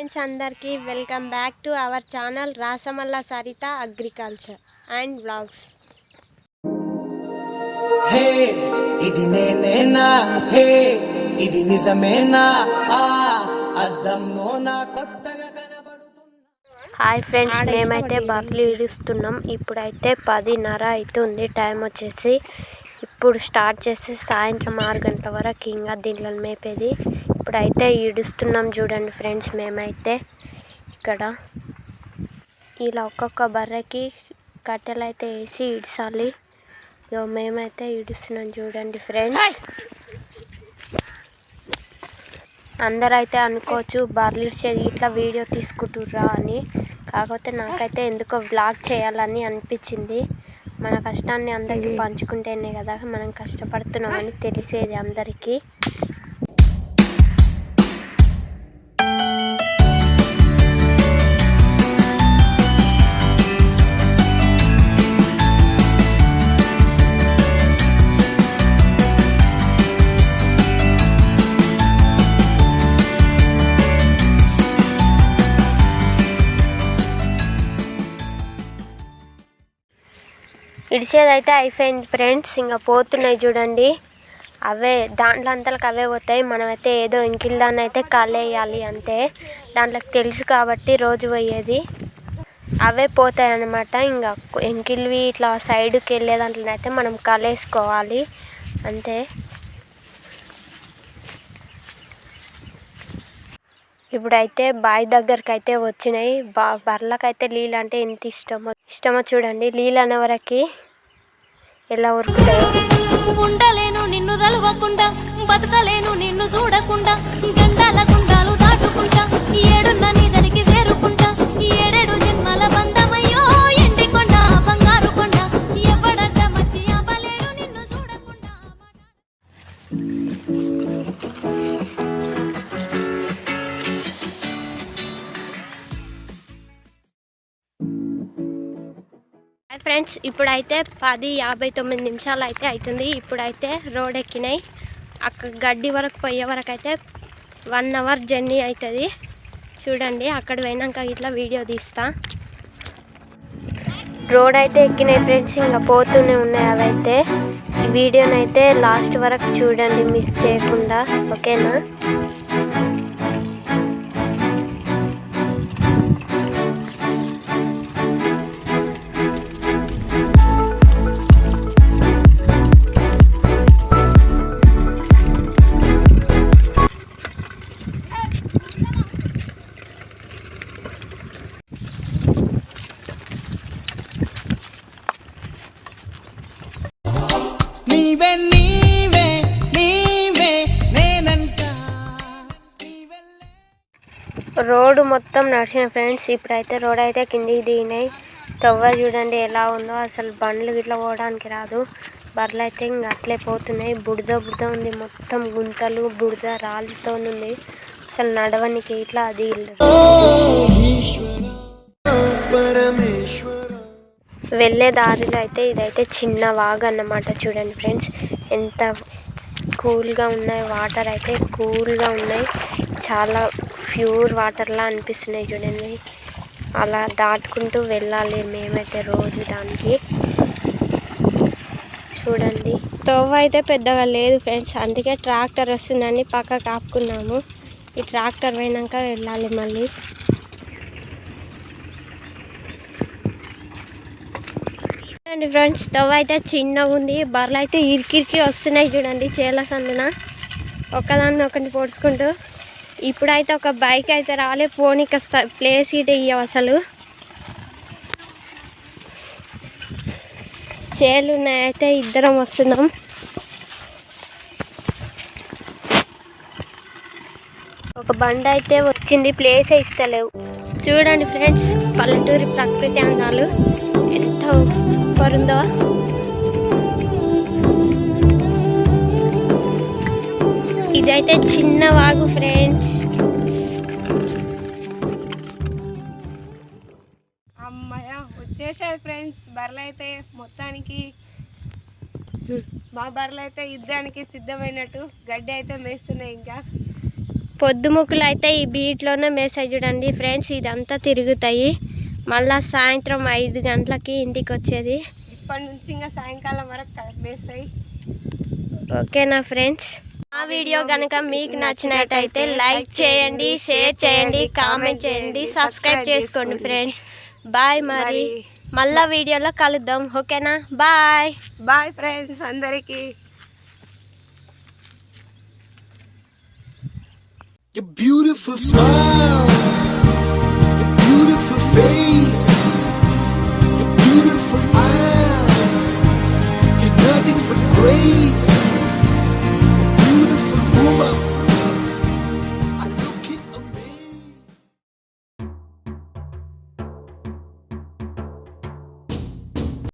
Friends అందరికీ welcome back to our channel Rasamalla Saritha agriculture and blogs hey ఇది నేనేనా? హే ఇది నిజమేనా? ఆ అద్దంలో నా కొత్తగా హాయ్ ఫ్రెండ్స్ మేమైతే బర్రెలు ఈడుస్తున్నాం ఇప్పుడైతే పదిన్నర అవుతుంది టైం వచ్చేసి ఇప్పుడు స్టార్ట్ చేసి సాయంత్రం ఆరు గంటల వరకు ఇంకా దీంట్లో మేపేది. ఇప్పుడైతే ఈడుస్తున్నాం చూడండి ఫ్రెండ్స్ మేమైతే ఇక్కడ. ఇలా ఒక్కొక్క బర్రెకి కట్టెలు అయితే వేసి ఇడ్చాలి. ఇగో మేమైతే ఈడుస్తున్నాం చూడండి ఫ్రెండ్స్. అందరూ అయితే అనుకోవచ్చు బర్రెలు ఇడ్చేది ఇట్లా వీడియో తీసుకుంటుర్రా అని. కాకపోతే నాకైతే ఎందుకో వ్లాగ్ చేయాలని అనిపించింది. మన కష్టాన్ని అందరికీ పంచుకుంటేనే కదా మనం కష్టపడుతున్నామని తెలిసేది అందరికీ. ఇడిసేదైతే అయిపోయింది ఫ్రెండ్స్. ఇంకా పోతున్నాయి చూడండి. అవే దాంట్లో అంతలకు అవే పోతాయి. మనమైతే ఏదో ఇంకిల్దాన్ని అయితే కాలేయాలి అంతే. దాంట్లోకి తెలుసు కాబట్టి రోజు పోయేది. అవే పోతాయి అన్నమాట. ఇంకా ఎంకిల్వి ఇట్లా సైడ్కి వెళ్ళే దాంట్లోనైతే మనం కలేసుకోవాలి. అంతే. ఇప్పుడైతే బావి దగ్గరికి అయితే వచ్చినాయి. బా బర్రెలకైతే నీళ్ళు అంటే ఎంత ఇష్టమో ఇష్టమో చూడండి. నీళ్ళు అనే వరకు ఎలా ఉరుకుతాయో. ఉండలేను నిన్ను తలవకుండా బతకలేను నిన్ను చూడకుండా గండాల గుండాలు దాటుకుంటా ఏడున్న ఫ్రెండ్స్ ఇప్పుడైతే పది యాభై తొమ్మిది నిమిషాలు అయితే అవుతుంది ఇప్పుడైతే రోడ్ ఎక్కినాయి అక్కడ గడ్డి వరకు పోయే వరకు అయితే వన్ అవర్ జర్నీ అవుతుంది చూడండి అక్కడ పోయినాక ఇట్లా వీడియో తీస్తా. రోడ్ అయితే ఎక్కినాయి ఫ్రెండ్స్ ఇంకా పోతూనే ఉన్నాయి అవైతే. ఈ వీడియోనైతే లాస్ట్ వరకు చూడండి మిస్ చేయకుండా. ఓకేనా? నీవే నీవే నీవే నేనంట. రోడ్డు మొత్తం నడిచిన ఫ్రెండ్స్ ఇప్పుడైతే రోడ్ అయితే కిందికి దిగినాయి. తవ్వ చూడండి ఎలా ఉందో. అసలు బండ్లు ఇట్లా పోవడానికి రాదు. బర్రెలు అయితే ఇంకా అట్లే పోతున్నాయి. బుడద బుడద ఉంది. మొత్తం గుంతలు బుడద రాళ్ళతో ఉంది. అసలు నడవనికి ఇట్లా అది వెళ్ళే దారిలో అయితే ఇదైతే చిన్న వాగు అన్నమాట చూడండి ఫ్రెండ్స్. ఎంత కూల్గా ఉన్నాయి వాటర్ అయితే కూల్గా ఉన్నాయి. చాలా ప్యూర్ వాటర్లా అనిపిస్తున్నాయి చూడండి. అలా దాటుకుంటూ వెళ్ళాలి మేమైతే రోజు దానికి. చూడండి. తోవ అయితే పెద్దగా లేదు ఫ్రెండ్స్. అందుకే ట్రాక్టర్ వస్తుందని పక్క కాపుకున్నాము. ఈ ట్రాక్టర్ పోయినాక వెళ్ళాలి మళ్ళీ. చూడండి ఫ్రెండ్స్ స్టవ్ అయితే చిన్నగా ఉంది బర్రెలు అయితే ఇరికిరికి వస్తున్నాయి చూడండి చేల సందున. ఒకదాన్ని ఒకటి పొడుచుకుంటూ. ఇప్పుడైతే ఒక బైక్ అయితే రాలే పోనీకి వస్తా ప్లేస్ ఇటు ఇవ్వవు అసలు. చేలు ఉన్నాయైతే ఇద్దరం వస్తున్నాం. ఒక బండి అయితే వచ్చింది ప్లేస్ ఇస్తలేవు. చూడండి ఫ్రెండ్స్ పల్లెటూరి ప్రకృతి అందాలు. సూపర్ ఉందో ఇదైతే చిన్న వాగు ఫ్రెండ్స్. అమ్మాయ వచ్చేసాయి ఫ్రెండ్స్. బర్రెలు అయితే మొత్తానికి మా బర్రెలు అయితే యుద్ధానికి సిద్ధమైనట్టు గడ్డి అయితే మేస్తున్నాయి ఇంకా. పొద్దుముక్కులు అయితే ఈ బీట్లోనే మెసేజ్ చూడండి ఫ్రెండ్స్. ఇదంతా తిరుగుతాయి. మళ్ళా సాయంత్రం ఐదు గంటలకి ఇంటికి వచ్చేది ఇప్పటి నుంచి ఇంకా సాయంకాలం వరకు కలిపేస్తాయి ఓకేనా ఫ్రెండ్స్. ఆ వీడియో కనుక మీకు నచ్చినట్టయితే లైక్ చేయండి షేర్ చేయండి కామెంట్ చేయండి సబ్స్క్రైబ్ చేసుకోండి ఫ్రెండ్స్. బాయ్ మరి. మళ్ళా వీడియోలో కలుద్దాం. ఓకేనా? బాయ్. బాయ్ ఫ్రెండ్స్ అందరికీ. Your beautiful smile, beautiful eyes, you're nothing but grace.